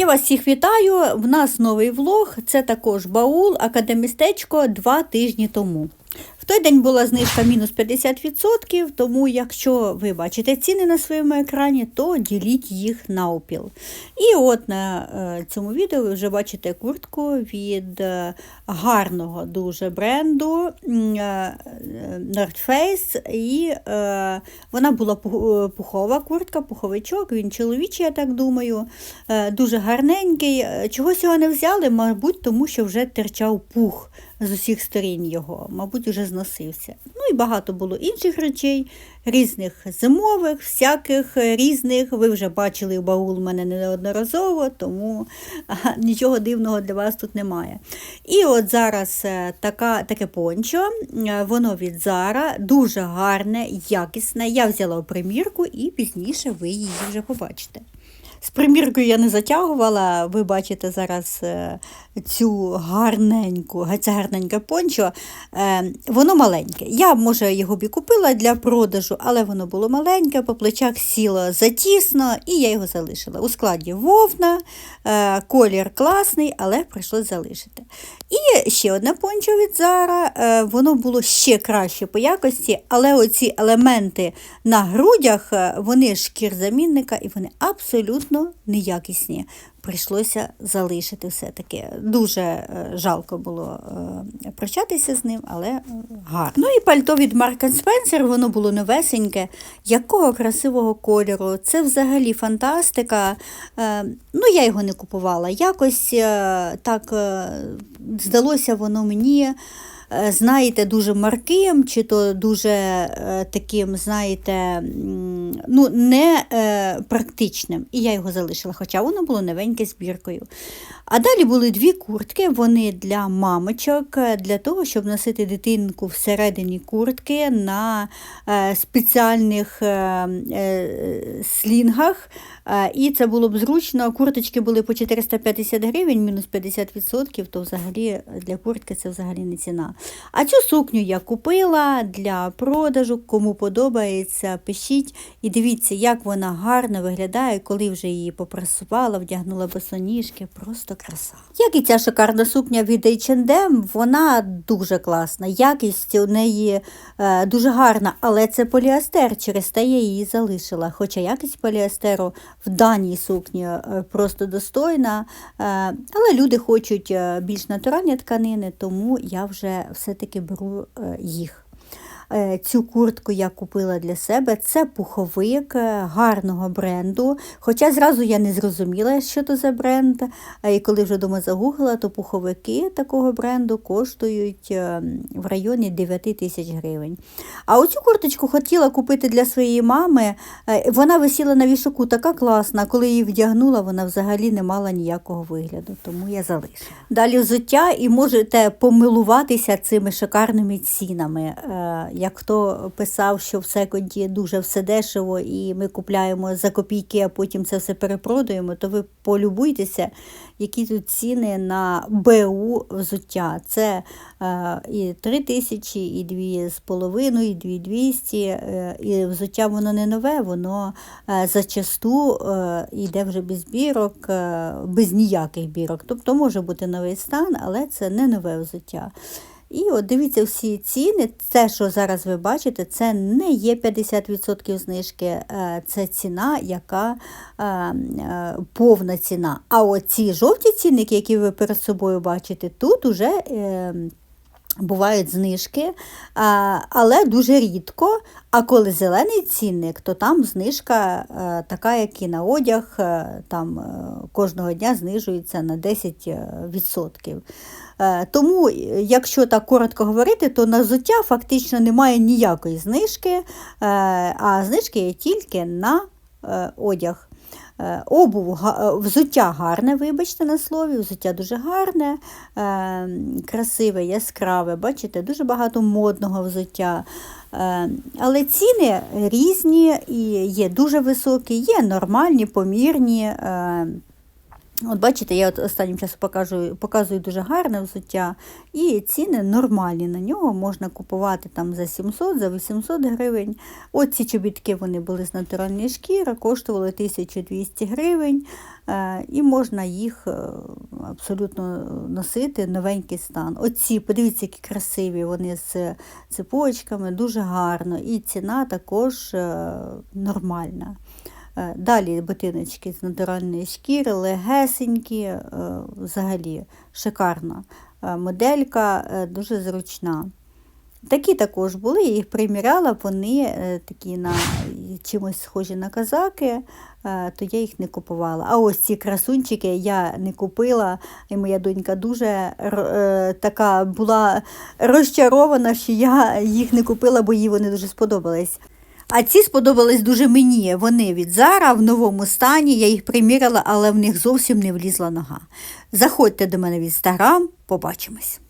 Я вас всіх вітаю. В нас новий влог. Це також баул, академістечко два тижні тому. Той день була знижка мінус 50%, тому якщо ви бачите ціни на своєму екрані, то діліть їх навпіл. І от на е, цьому відео ви вже бачите куртку від е, гарного дуже бренду е, North Face. І вона була пухова куртка, пуховичок, він чоловічий, я так думаю. Дуже гарненький. Чогось його не взяли, мабуть, тому що вже терчав пух з усіх сторін його, мабуть, вже зносився. Ну і багато було інших речей, різних зимових, всяких е, різних. Ви вже бачили баул у мене неодноразово, тому нічого дивного для вас тут немає. І от зараз е, така, таке пончо, е, воно від Зара, дуже гарне, якісне. Я взяла примірку і пізніше ви її вже побачите. З приміркою я не затягувала, ви бачите зараз е, цю гарненьку, це гарненьке пончо. Е, Воно маленьке. Я, може, його б і купила для продажу, але воно було маленьке, по плечах сіло затісно, і я його залишила. У складі вовна, е, колір класний, але прийшлось залишити. І ще одне пончо від Зара, е, воно було ще краще по якості, але оці елементи на грудях, вони вони шкірзамінника і вони абсолютно неякісні. Прийшлося залишити все-таки. Дуже е, жалко було е, прощатися з ним, але е, гарно. Ну і пальто від Марка Спенсер, воно було новесеньке. Якого красивого кольору. Це взагалі фантастика. Ну, я його не купувала. Якось так здалося воно мені. Знаєте, дуже марким, чи то дуже таким, знаєте, ну, не е, практичним. І я його залишила, хоча воно було новеньке збіркою. А далі були дві куртки, вони для мамочок, е, для того, щоб носити дитинку всередині куртки на е, спеціальних е, е, слінгах. Е, І це було б зручно. Курточки були по 450 гривень, мінус 50%, то взагалі для куртки це взагалі не ціна. А цю сукню я купила для продажу. Кому подобається, пишіть. І дивіться, як вона гарно виглядає, коли вже її попрасувала, вдягнула босоніжки. Просто краса. Як і ця шикарна сукня від H&M, вона дуже класна. Якість у неї е, дуже гарна, але це поліестер, через те я її залишила. Хоча якість поліестеру в даній сукні е, просто достойна. Е, але люди хочуть е, більш натуральні тканини, тому я вже все-таки беру е, їх. Е, Цю куртку я купила для себе. Це пуховик е, гарного бренду. Хоча зразу я не зрозуміла, що це за бренд. І коли вже вдома загуглила, то пуховики такого бренду коштують е, в районі 9 тисяч гривень. А оцю курточку хотіла купити для своєї мами. Вона висіла на вішаку така класна. Коли її вдягнула, вона взагалі не мала ніякого вигляду, тому я залишила. Далі взуття і можете помилуватися цими шикарними цінами. Як хто писав, що в секонді дуже все дешево і ми купляємо за копійки, а потім це все перепродаємо, то ви полюбуйтеся, які тут ціни на БУ взуття. Це е, і 3 тисячі, і 2,5, і 2200. Е, і взуття воно не нове, воно е, зачасту е, йде вже без бірок, е, без ніяких бірок. Тобто може бути новий стан, але це не нове взуття. І от дивіться всі ціни. Це, що зараз ви бачите, це не є 50% знижки, е, це ціна, яка е, е, повна ціна. А оці жовті цінники, які ви перед собою бачите, тут уже. Бувають знижки, але дуже рідко. А коли зелений цінник, то там знижка е, така, як і на одяг, е, там е, кожного дня знижується на 10%. Е, Тому, якщо так коротко говорити, то на взуття фактично немає ніякої знижки, а знижки є тільки на одяг. Е, Обув, е, взуття гарне, вибачте на слові, взуття дуже гарне, е, красиве, яскраве. Бачите, дуже багато модного взуття. Але ціни різні і є дуже високі, є нормальні, помірні. От бачите, я от останнім часом покажу, показую дуже гарне взуття, і ціни нормальні на нього. Можна купувати там за 700, за 800 гривень. От ці чобітки вони були з натуральної шкіри, коштували 1200 гривень, е, і можна їх е, абсолютно носити, новенький стан. Оці, подивіться, які красиві, вони з цепочками, дуже гарно. І ціна також е, нормальна. Е, Далі ботиночки з натуральної шкіри, легесенькі, е, взагалі шикарна Е, моделька, дуже зручна. Такі також були, я їх приміряла, вони такі на чимось схожі на казаки, то я їх не купувала. А ось ці красунчики я не купила, і моя донька дуже така була розчарована, що я їх не купила, бо їй вони дуже сподобались. А ці сподобались дуже мені. Вони від Зара в новому стані. Я їх приміряла, але в них зовсім не влізла нога. Заходьте до мене в інстаграм, побачимось.